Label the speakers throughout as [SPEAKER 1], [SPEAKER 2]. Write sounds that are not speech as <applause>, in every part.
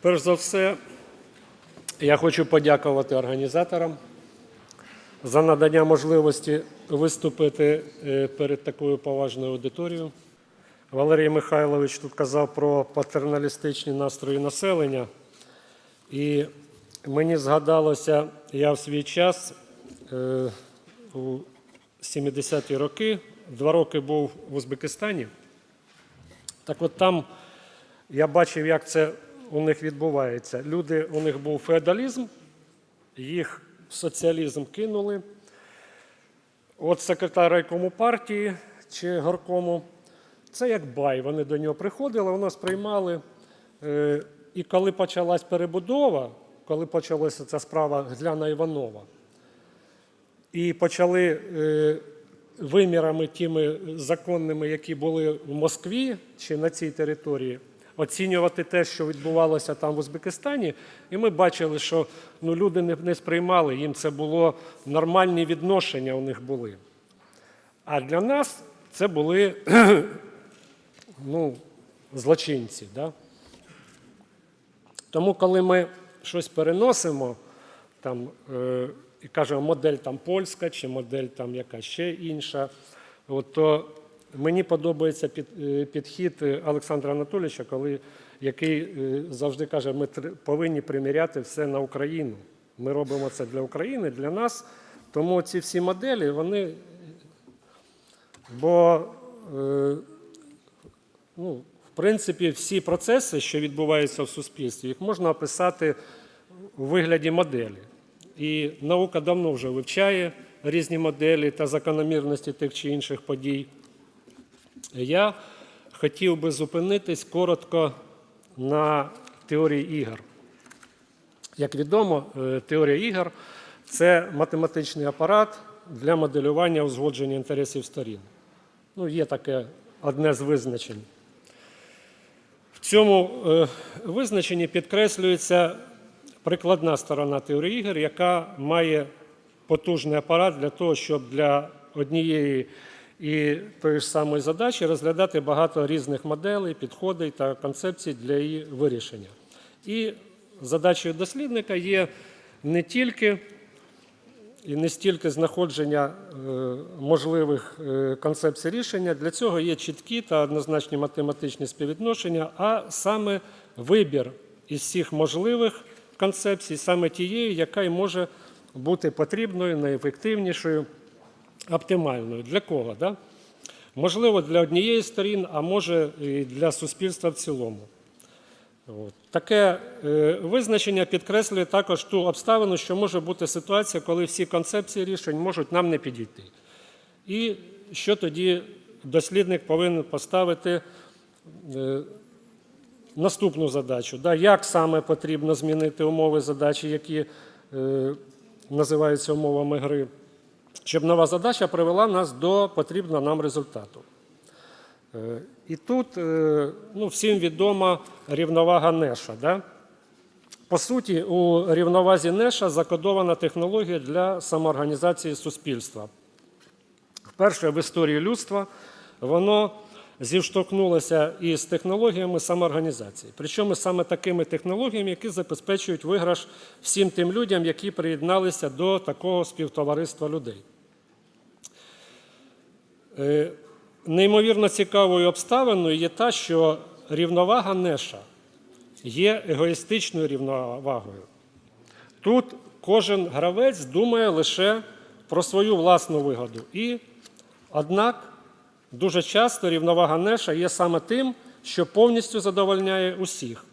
[SPEAKER 1] Перш за все, я хочу подякувати організаторам за надання можливості виступити е, перед такою поважною аудиторією. Валерій Михайлович тут казав про патерналістичні настрої населення. І мені згадалося, я в свій час е, у 70-ті роки, два роки був в Узбекистані. Так от там я бачив, як це у них відбувається. Люди, у них був феодалізм, їх соціалізм кинули. От секретар райкому партії чи горкому, це як бай. Вони до нього приходили, вони сприймали. Е, І коли почалась перебудова, коли почалася ця справа Гляна Іванова, і почали е, вимірами тими законними, які були в Москві чи на цій території, оцінювати те, що відбувалося там в Узбекистані, і ми бачили, що ну, люди не, не сприймали, їм це було нормальні відношення у них були. А для нас це були <clears throat> ну, злочинці. Да? Тому, коли ми щось переносимо, там, е, і кажемо, модель там польська чи модель там яка ще інша, от, то мені подобається під, е, підхід Олександра Анатолійовича, коли, який е, завжди каже, ми повинні приміряти все на Україну. Ми робимо це для України, для нас. Тому ці всі моделі, вони. Бо е, ну, в принципі, всі процеси, що відбуваються в суспільстві, їх можна описати у вигляді моделі. І наука давно вже вивчає різні моделі та закономірності тих чи інших подій. Я хотів би зупинитись коротко на теорії ігор. Як відомо, е, теорія ігор це математичний апарат для моделювання узгодження інтересів сторін. Ну, є таке одне з визначень. В цьому е, визначенні підкреслюється прикладна сторона теорії ігор, яка має потужний апарат для того, щоб для однієї і тої ж самої задачі розглядати багато різних моделей, підходів та концепцій для її вирішення. І задачею дослідника є не тільки і не стільки знаходження е, можливих е, концепцій рішення. Для цього є чіткі та однозначні математичні співвідношення, а саме вибір із всіх можливих концепцій, саме тієї, яка й може бути потрібною, найефективнішою, оптимальною. Для кого? Да? Можливо, для однієї сторін, а може і для суспільства в цілому. От. Таке е, визначення підкреслює також ту обставину, що може бути ситуація, коли всі концепції рішень можуть нам не підійти. І що тоді дослідник повинен поставити е, наступну задачу? Да, як саме потрібно змінити умови задачі, які е, називаються умовами гри, щоб нова задача привела нас до потрібного нам результату. Е, І тут е, ну, всім відома рівновага Неша. Да? По суті, у рівновазі Неша закодована технологія для самоорганізації суспільства. Вперше в історії людства воно зіштовхнулося із технологіями самоорганізації. Причому саме такими технологіями, які забезпечують виграш всім тим людям, які приєдналися до такого співтовариства людей. Е, Неймовірно цікавою обставиною є та, що рівновага Неша є егоїстичною рівновагою. Тут кожен гравець думає лише про свою власну вигоду. І, однак, дуже часто рівновага Неша є саме тим, що повністю задовольняє усіх.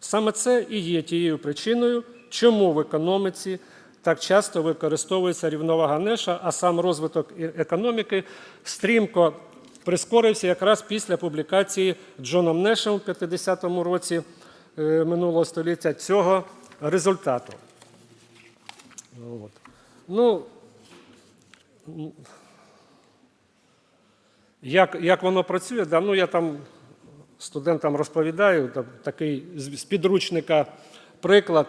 [SPEAKER 1] Саме це і є тією причиною, чому в економіці так часто використовується рівновага Неша, а сам розвиток економіки стрімко прискорився якраз після публікації Джоном Нешем у 50-му році е, минулого століття цього результату. От. Ну, як, як воно працює, да, ну, я там студентам розповідаю, такий з підручника приклад.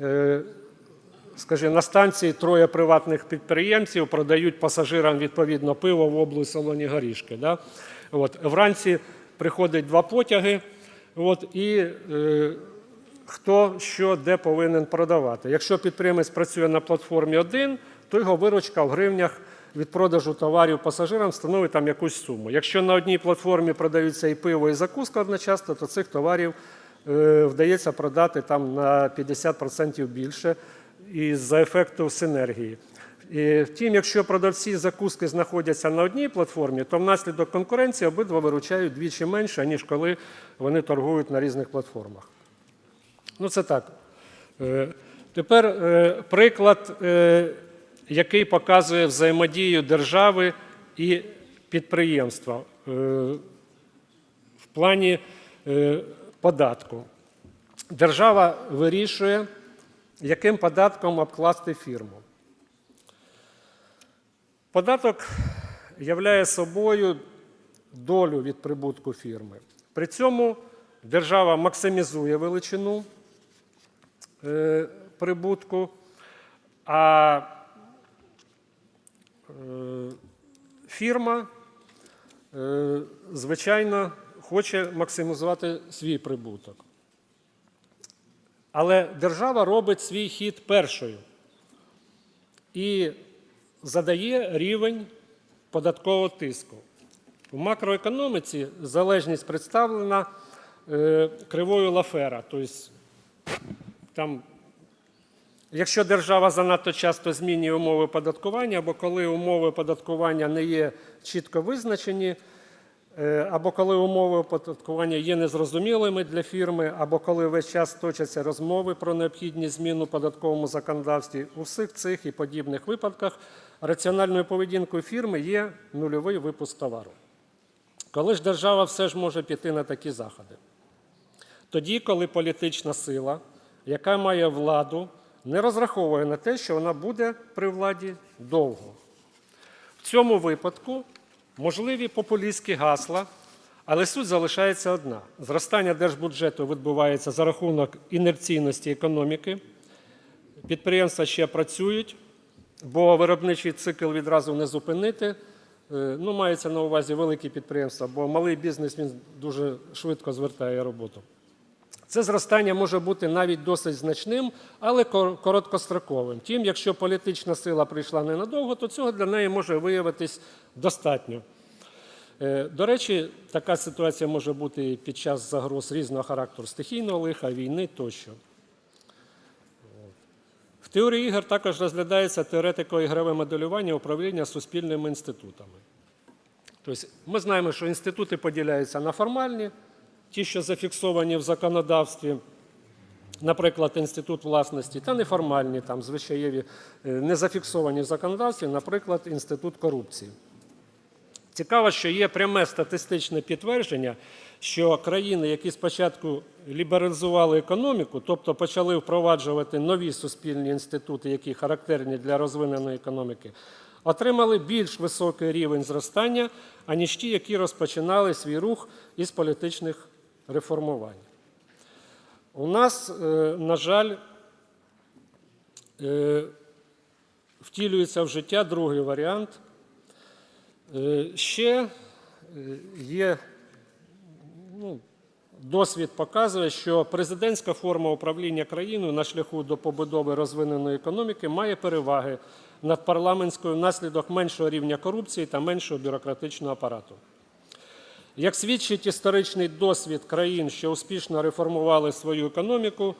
[SPEAKER 1] Е, Скажи, на станції троє приватних підприємців продають пасажирам відповідно пиво в облу салоні горішки. Да? От, вранці приходять два потяги, от, і е, хто що де повинен продавати. Якщо підприємець працює на платформі один, то його виручка в гривнях від продажу товарів пасажирам становить там якусь суму. Якщо на одній платформі продаються і пиво, і закуска одночасно, то цих товарів е, вдається продати там на 50% більше і за ефекту синергії. І, втім, якщо продавці закуски знаходяться на одній платформі, то внаслідок конкуренції обидва виручають двічі менше, ніж коли вони торгують на різних платформах. Ну, це так. Е, Тепер е, приклад, е, який показує взаємодію держави і підприємства в плані податку. Держава вирішує, яким податком обкласти фірму. Податок являє собою долю від прибутку фірми. При цьому держава максимізує величину е, прибутку, а е, фірма, е, звичайно, хоче максимізувати свій прибуток. Але держава робить свій хід першою і задає рівень податкового тиску. У макроекономіці залежність представлена е, кривою Лафера. Тобто, там, якщо держава занадто часто змінює умови податкування, або коли умови оподаткування не є чітко визначені, або коли умови оподаткування є незрозумілими для фірми, або коли весь час точаться розмови про необхідність змін у податковому законодавстві, у всіх цих і подібних випадках раціональною поведінкою фірми є нульовий випуск товару. Коли ж держава все ж може піти на такі заходи? Тоді, коли політична сила, яка має владу, не розраховує на те, що вона буде при владі довго. В цьому випадку можливі популістські гасла, але суть залишається одна: зростання держбюджету відбувається за рахунок інерційності економіки. Підприємства ще працюють, бо виробничий цикл відразу не зупинити. Е, Ну, мається на увазі великі підприємства, бо малий бізнес він дуже швидко звертає роботу. Це зростання може бути навіть досить значним, але короткостроковим. Тим, якщо політична сила прийшла ненадовго, то цього для неї може виявитись достатньо. Е, До речі, така ситуація може бути під час загроз різного характеру стихійного лиха, війни тощо. В теорії ігор також розглядається теоретико-ігрове моделювання управління суспільними інститутами. Тобто ми знаємо, що інститути поділяються на формальні, ті, що зафіксовані в законодавстві, наприклад, інститут власності, та неформальні, там, звичаєві, е, не зафіксовані в законодавстві, наприклад, інститут корупції. Цікаво, що є пряме статистичне підтвердження, що країни, які спочатку лібералізували економіку, тобто почали впроваджувати нові суспільні інститути, які характерні для розвиненої економіки, отримали більш високий рівень зростання, аніж ті, які розпочинали свій рух із політичних реформувань. У нас, е, на жаль, е, втілюється в життя другий варіант. Е, Ще є ну, досвід показує, що президентська форма управління країною на шляху до побудови розвиненої економіки має переваги над парламентською внаслідок меншого рівня корупції та меншого бюрократичного апарату. Як свідчить історичний досвід країн, що успішно реформували свою економіку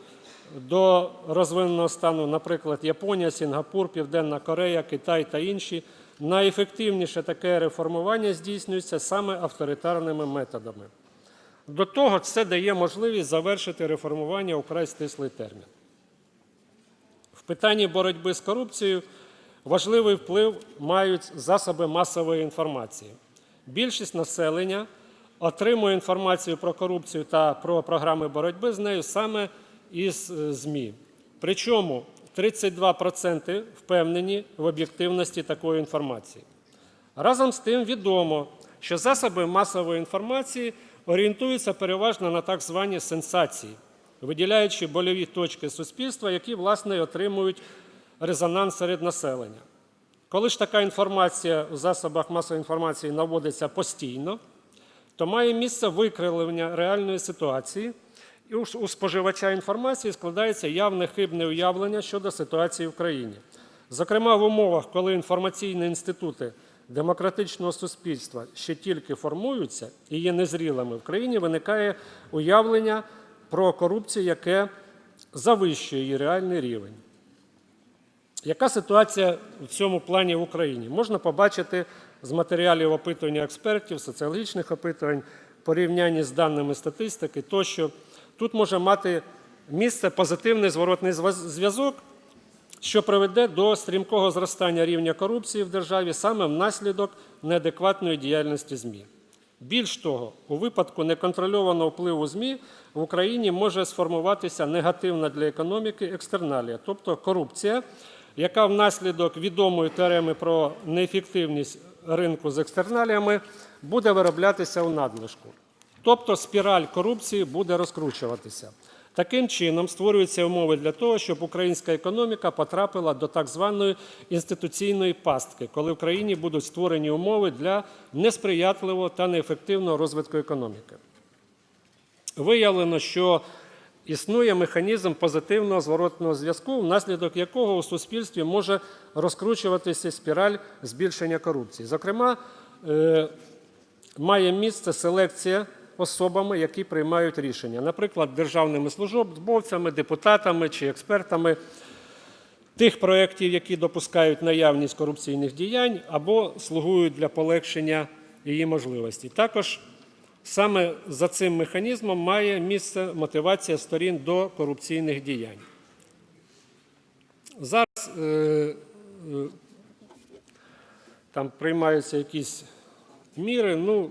[SPEAKER 1] до розвиненого стану, наприклад, Японія, Сінгапур, Південна Корея, Китай та інші, найефективніше таке реформування здійснюється саме авторитарними методами. До того це дає можливість завершити реформування у край стислий термін. В питанні боротьби з корупцією важливий вплив мають засоби масової інформації. Більшість населення отримує інформацію про корупцію та про програми боротьби з нею саме із е, ЗМІ. Причому 32% впевнені в об'єктивності такої інформації. Разом з тим відомо, що засоби масової інформації орієнтуються переважно на так звані сенсації, виділяючи больові точки суспільства, які, власне, отримують резонанс серед населення. Коли ж така інформація у засобах масової інформації наводиться постійно, то має місце викривлення реальної ситуації, І у споживача інформації складається явне хибне уявлення щодо ситуації в країні. Зокрема, в умовах, коли інформаційні інститути демократичного суспільства ще тільки формуються і є незрілими, в країні виникає уявлення про корупцію, яке завищує її реальний рівень. Яка ситуація в цьому плані в Україні? Можна побачити з матеріалів опитування експертів, соціологічних опитувань, порівняння з даними статистики тощо. Тут може мати місце позитивний зворотний зв'язок, що приведе до стрімкого зростання рівня корупції в державі саме внаслідок неадекватної діяльності ЗМІ. Більш того, у випадку неконтрольованого впливу ЗМІ в Україні може сформуватися негативна для економіки екстерналія, тобто корупція, яка внаслідок відомої теореми про неефективність ринку з екстерналіями буде вироблятися у надлишку. Тобто спіраль корупції буде розкручуватися. Таким чином створюються умови для того, щоб українська економіка потрапила до так званої інституційної пастки, коли в країні будуть створені умови для несприятливого та неефективного розвитку економіки. Виявлено, що існує механізм позитивного зворотного зв'язку, внаслідок якого у суспільстві може розкручуватися спіраль збільшення корупції. Зокрема, е, має місце селекція особами, які приймають рішення, наприклад, державними службовцями, депутатами чи експертами тих проєктів, які допускають наявність корупційних діянь або слугують для полегшення її можливості. Також саме за цим механізмом має місце мотивація сторін до корупційних діянь. Зараз е, е, там приймаються якісь міри. Ну,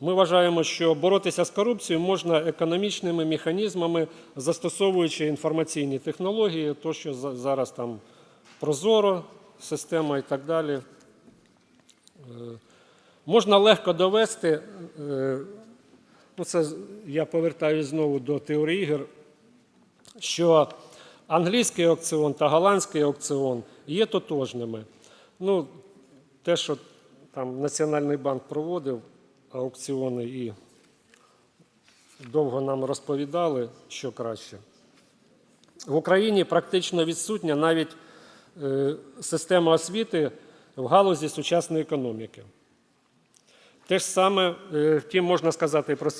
[SPEAKER 1] ми вважаємо, що боротися з корупцією можна економічними механізмами, застосовуючи інформаційні технології, то що зараз там Прозоро, система і так далі. Е, Можна легко довести, е, ну це я повертаюся знову до теорії ігор, що англійський аукціон та голландський аукціон є тотожними. Ну, те, що там Національний банк проводив аукціони і довго нам розповідали, що краще. В Україні практично відсутня навіть е, система освіти в галузі сучасної економіки. Те ж саме, е, втім, можна сказати і про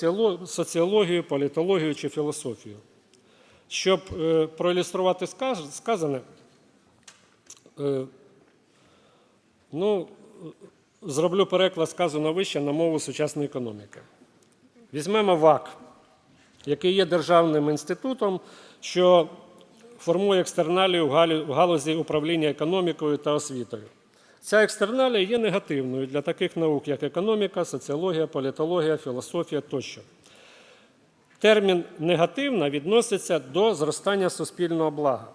[SPEAKER 1] соціологію, політологію чи філософію. Щоб е, проілюструвати сказане, е, ну, зроблю переклад сказаного вище на мову сучасної економіки. Візьмемо ВАК, який є державним інститутом, що формує екстерналію в галузі управління економікою та освітою. Ця екстерналія є негативною для таких наук, як економіка, соціологія, політологія, філософія тощо. Термін негативна відноситься до зростання суспільного блага.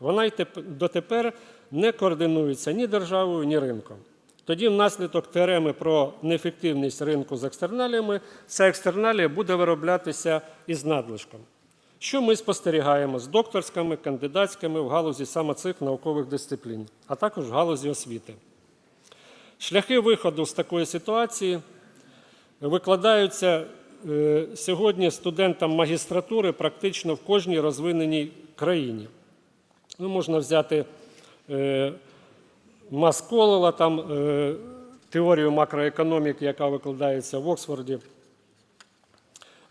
[SPEAKER 1] Вона й дотепер не координується ні державою, ні ринком. Тоді, внаслідок теореми про неефективність ринку з екстерналіями, ця екстерналія буде вироблятися із надлишком. Що ми спостерігаємо з докторськими, кандидатськими в галузі саме цих наукових дисциплін, а також в галузі освіти. Шляхи виходу з такої ситуації викладаються е, сьогодні студентам магістратури практично в кожній розвиненій країні. Ну, можна взяти е, Масколола, там е, теорію макроекономіки, яка викладається в Оксфорді.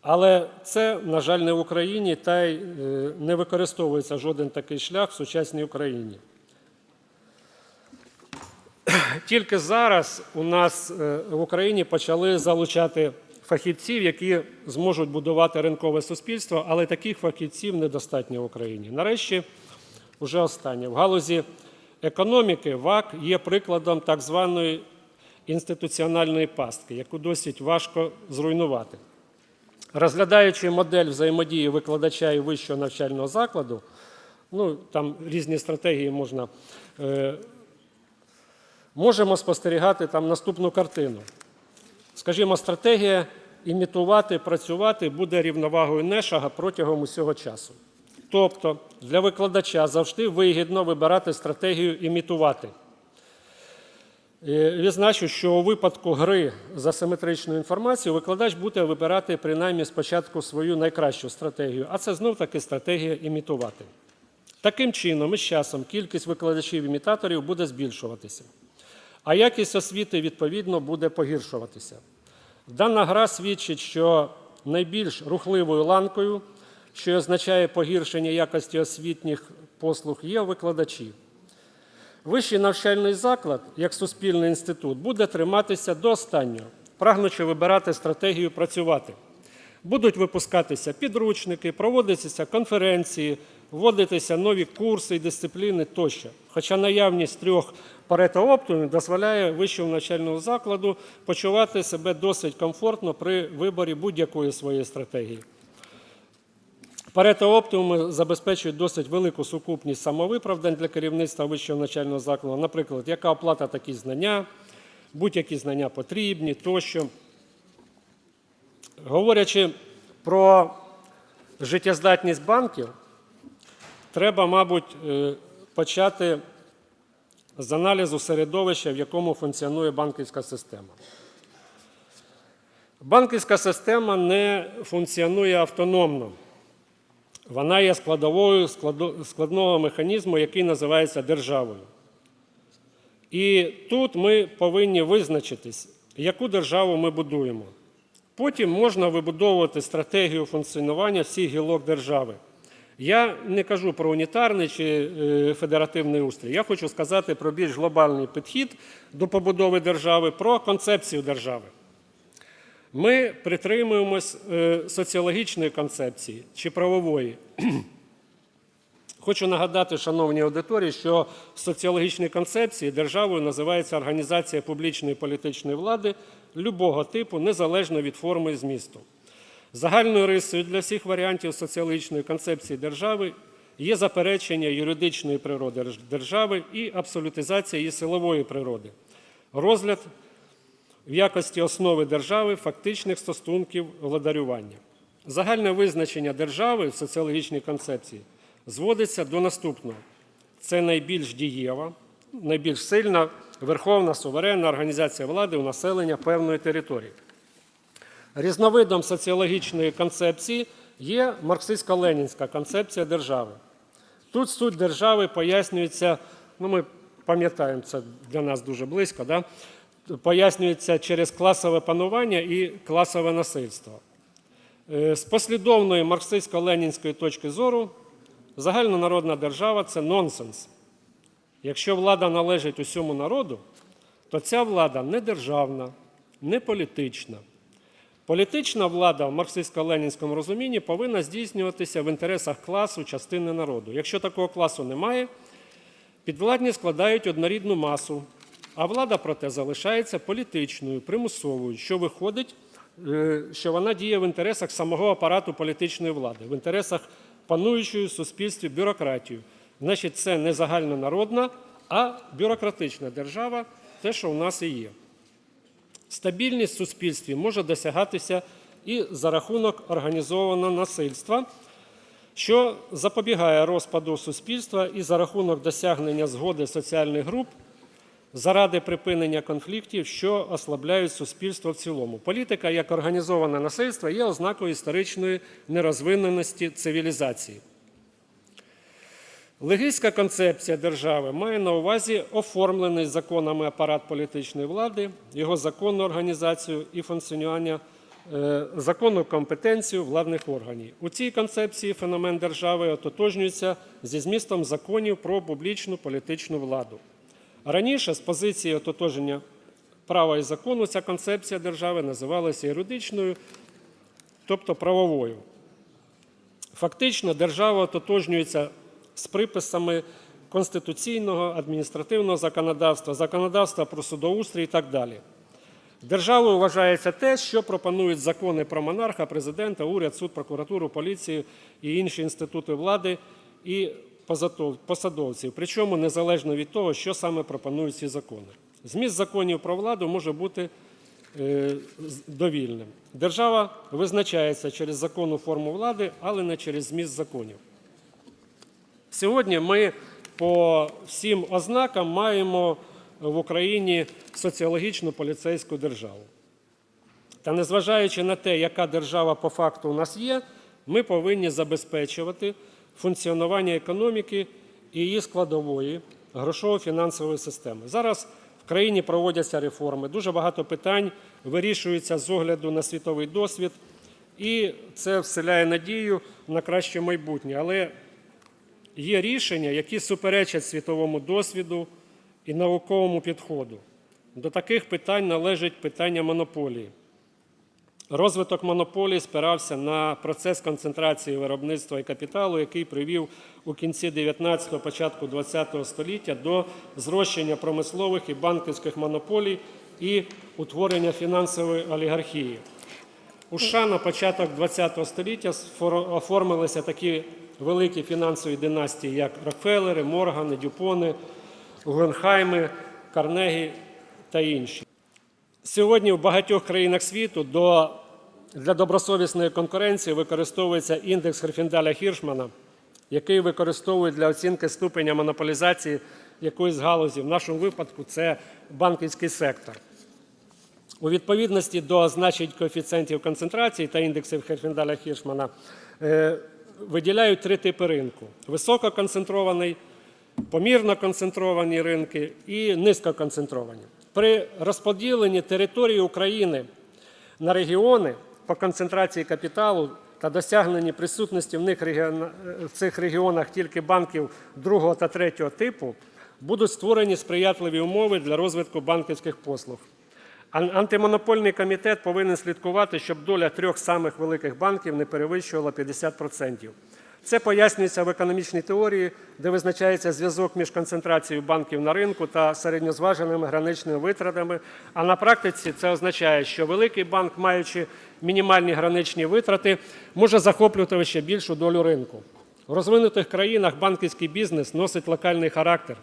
[SPEAKER 1] Але це, на жаль, не в Україні, та й е, не використовується жоден такий шлях в сучасній Україні. Тільки зараз у нас е, в Україні почали залучати фахівців, які зможуть будувати ринкове суспільство, але таких фахівців недостатньо в Україні. Нарешті, вже останнє. В галузі економіки ВАК є прикладом так званої інституціональної пастки, яку досить важко зруйнувати. Розглядаючи модель взаємодії викладача і вищого навчального закладу, ну там різні стратегії можна, е, можемо спостерігати там наступну картину. Скажімо, стратегія імітувати, працювати буде рівновагою нешага протягом усього часу. Тобто для викладача завжди вигідно вибирати стратегію імітувати. Відзначу, що у випадку гри з асиметричною інформацією викладач буде вибирати принаймні спочатку свою найкращу стратегію, а це знов таки стратегія імітувати. Таким чином, із часом кількість викладачів-імітаторів буде збільшуватися, а якість освіти, відповідно, буде погіршуватися. Дана гра свідчить, що найбільш рухливою ланкою, що означає погіршення якості освітніх послуг, є викладачі. Вищий навчальний заклад, як суспільний інститут, буде триматися до останнього, прагнучи вибирати стратегію працювати. Будуть випускатися підручники, проводитися конференції, вводитися нові курси і дисципліни тощо. Хоча наявність трьох парето-оптимумів дозволяє вищому навчальному закладу почувати себе досить комфортно при виборі будь-якої своєї стратегії. Парето оптимуми забезпечують досить велику сукупність самовиправдань для керівництва вищого навчального закладу. Наприклад, яка оплата такі знання, будь-які знання потрібні тощо. Говорячи про життєздатність банків, треба, мабуть, е, почати з аналізу середовища, в якому функціонує банківська система. Банківська система не функціонує автономно. Вона є складовою складного механізму, який називається державою. І тут ми повинні визначитись, яку державу ми будуємо. Потім можна вибудовувати стратегію функціонування всіх гілок держави. Я не кажу про унітарний чи е, федеративний устрій. Я хочу сказати про більш глобальний підхід до побудови держави, про концепцію держави. Ми притримуємось е, соціологічної концепції чи правової. <clears throat> Хочу нагадати, шановній аудиторії, що в соціологічній концепції державою називається організація публічної політичної влади любого типу, незалежно від форми і змісту. Загальною рисою для всіх варіантів соціологічної концепції держави є заперечення юридичної природи держави і абсолютизація її силової природи. Розгляд в якості основи держави фактичних стосунків владарювання. Загальне визначення держави в соціологічній концепції зводиться до наступного: це найбільш дієва, найбільш сильна верховна суверенна організація влади у населення певної території. Різновидом соціологічної концепції є марксистсько-ленінська концепція держави. Тут суть держави пояснюється, ну ми пам'ятаємо, це для нас дуже близько, да? Пояснюється через класове панування і класове насильство. Е, З послідовної марксистсько-ленінської точки зору загальнонародна держава це нонсенс. Якщо влада належить усьому народу, то ця влада не державна, не політична. Політична влада в марксистсько-ленінському розумінні повинна здійснюватися в інтересах класу, частини народу. Якщо такого класу немає, підвладні складають однорідну масу, а влада, проте, залишається політичною, примусовою, що виходить, е, що вона діє в інтересах самого апарату політичної влади, в інтересах пануючої в суспільстві бюрократії. Значить, це не загальнонародна, а бюрократична держава, те, що у нас і є. Стабільність в суспільстві може досягатися і за рахунок організованого насильства, що запобігає розпаду суспільства і за рахунок досягнення згоди соціальних груп заради припинення конфліктів, що ослабляють суспільство в цілому. Політика як організоване насильство є ознакою історичної нерозвиненості цивілізації. Легійська концепція держави має на увазі оформлений законами апарат політичної влади, його законну організацію і функціонування, е, законну компетенцію владних органів. У цій концепції феномен держави ототожнюється зі змістом законів про публічну політичну владу. Раніше з позиції ототоження права і закону ця концепція держави називалася юридичною, тобто правовою. Фактично, держава ототожнюється з приписами конституційного, адміністративного законодавства, законодавства про судоустрій і так далі. Державою вважається те, що пропонують закони про монарха, президента, уряд, суд, прокуратуру, поліцію і інші інститути влади і посадовців, причому незалежно від того, що саме пропонують ці закони. Зміст законів про владу може бути е, довільним. Держава визначається через законну форму влади, але не через зміст законів. Сьогодні ми по всім ознакам маємо в Україні соціологічну поліцейську державу. Та незважаючи на те, яка держава по факту у нас є, ми повинні забезпечувати функціонування економіки і її складової грошово-фінансової системи. Зараз в країні проводяться реформи, дуже багато питань вирішуються з огляду на світовий досвід, і це вселяє надію на краще майбутнє. Але є рішення, які суперечать світовому досвіду і науковому підходу. До таких питань належить питання монополії. Розвиток монополії спирався на процес концентрації виробництва і капіталу, який привів у кінці 19-го, початку 20-го століття до зрощення промислових і банківських монополій і утворення фінансової олігархії. У США на початок ХХ століття оформилися такі великі фінансові династії, як Рокфеллери, Моргани, Дюпони, Гугенхайми, Карнегі та інші. Сьогодні в багатьох країнах світу до, для добросовісної конкуренції використовується індекс Херфіндаля Хіршмана, який використовують для оцінки ступеня монополізації якоїсь галузі. В нашому випадку це банківський сектор. У відповідності до значень коефіцієнтів концентрації та індексів Херфіндаля Хіршмана е, виділяють три типи ринку: висококонцентрований, помірно концентровані ринки і низькоконцентровані. При розподіленні території України на регіони по концентрації капіталу та досягненні присутності в, них регіона- в цих регіонах тільки банків другого та третього типу будуть створені сприятливі умови для розвитку банківських послуг. Антимонопольний комітет повинен слідкувати, щоб доля трьох самих великих банків не перевищувала 50%. Це пояснюється в економічній теорії, де визначається зв'язок між концентрацією банків на ринку та середньозваженими граничними витратами. А на практиці це означає, що великий банк, маючи мінімальні граничні витрати, може захоплювати ще більшу долю ринку. В розвинутих країнах банківський бізнес носить локальний характер.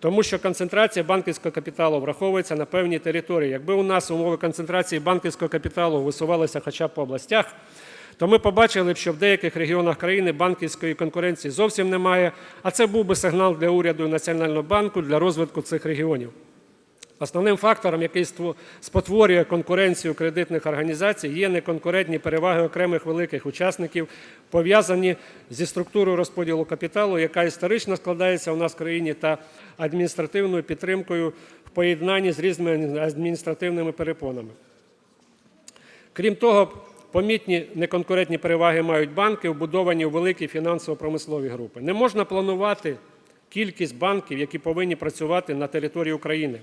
[SPEAKER 1] Тому що концентрація банківського капіталу враховується на певній території. Якби у нас умови концентрації банківського капіталу висувалися хоча б по областях, то ми побачили б, що в деяких регіонах країни банківської конкуренції зовсім немає, а це був би сигнал для уряду і Національного банку для розвитку цих регіонів. Основним фактором, який спотворює конкуренцію кредитних організацій, є неконкурентні переваги окремих великих учасників, пов'язані зі структурою розподілу капіталу, яка історично складається у нас в країні, та адміністративною підтримкою в поєднанні з різними адміністративними перепонами. Крім того, помітні неконкурентні переваги мають банки, вбудовані у великі фінансово-промислові групи. Не можна планувати кількість банків, які повинні працювати на території України.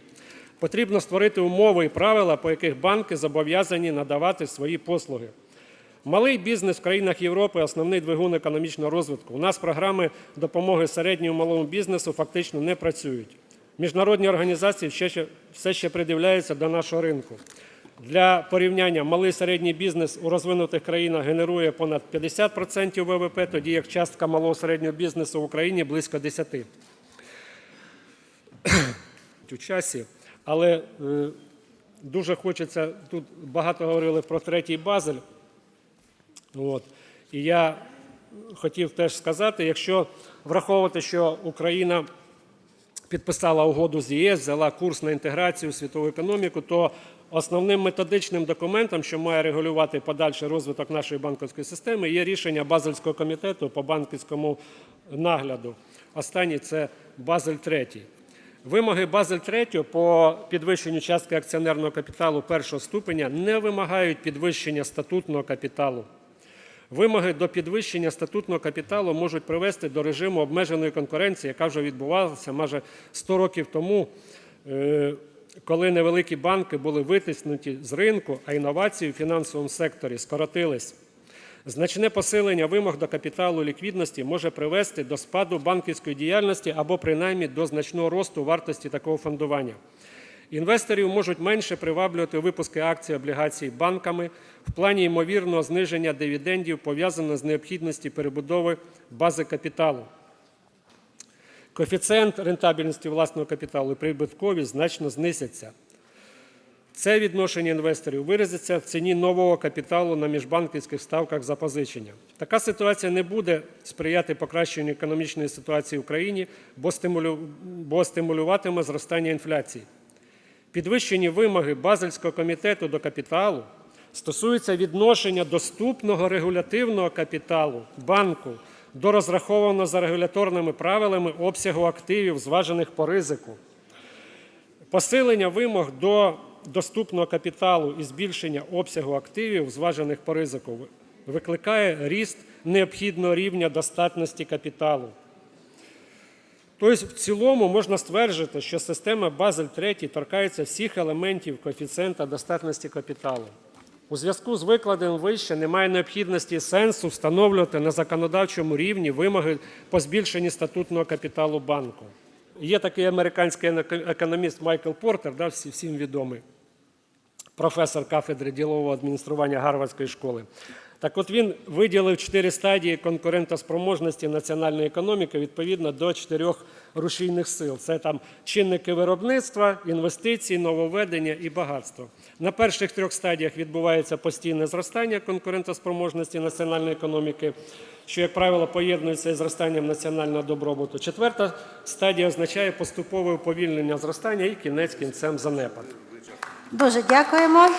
[SPEAKER 1] Потрібно створити умови і правила, по яких банки зобов'язані надавати свої послуги. Малий бізнес в країнах Європи основний двигун економічного розвитку. У нас програми допомоги середньому малому бізнесу фактично не працюють. Міжнародні організації все ще придивляються до нашого ринку. Для порівняння малий середній бізнес у розвинутих країнах генерує понад 50% ВВП, тоді як частка малого середнього бізнесу в Україні близько 10% у часі. Але е, дуже хочеться, тут багато говорили про третій базель. От. І я хотів теж сказати, якщо враховувати, що Україна підписала угоду з ЄС, взяла курс на інтеграцію в світову економіку, то основним методичним документом, що має регулювати подальший розвиток нашої банківської системи, є рішення Базельського комітету по банківському нагляду. Останній це Базель 3. Вимоги Базель 3 по підвищенню частки акціонерного капіталу першого ступеня не вимагають підвищення статутного капіталу. Вимоги до підвищення статутного капіталу можуть привести до режиму обмеженої конкуренції, яка вже відбувалася майже 100 років тому, е, коли невеликі банки були витиснуті з ринку, а інновації в фінансовому секторі скоротились. Значне посилення вимог до капіталу ліквідності може привести до спаду банківської діяльності або принаймні до значного росту вартості такого фондування. Інвесторів можуть менше приваблювати випуски акцій облігацій банками в плані ймовірного зниження дивідендів, пов'язаного з необхідністю перебудови бази капіталу. Коефіцієнт рентабельності власного капіталу і прибутковість значно знизяться. Це відношення інвесторів виразиться в ціні нового капіталу на міжбанківських ставках запозичення. Така ситуація не буде сприяти покращенню економічної ситуації в Україні, бо, стимулю- бо стимулюватиме зростання інфляції. Підвищені вимоги Базельського комітету до капіталу стосуються відношення доступного регулятивного капіталу банку до розрахованого за регуляторними правилами обсягу активів, зважених по ризику. Посилення вимог до доступного капіталу і збільшення обсягу активів, зважених по ризику, викликає ріст необхідного рівня достатності капіталу. Тобто, в цілому можна стверджувати, що система Базель 3 торкається всіх елементів коефіцієнта достатності капіталу. У зв'язку з викладеним вище немає необхідності і сенсу встановлювати на законодавчому рівні вимоги по збільшенні статутного капіталу банку. Є такий американський економіст Майкл Портер, да, всім відомий, професор кафедри ділового адміністрування Гарвардської школи. Так от він виділив чотири стадії конкурентоспроможності національної економіки відповідно до чотирьох рушійних сил. Це там чинники виробництва, інвестиції, нововведення і багатство. На перших трьох стадіях відбувається постійне зростання конкурентоспроможності національної економіки, що, як правило, поєднується із зростанням національного добробуту. Четверта стадія означає поступове уповільнення зростання і кінець кінцем занепад.
[SPEAKER 2] Дуже дякуємо.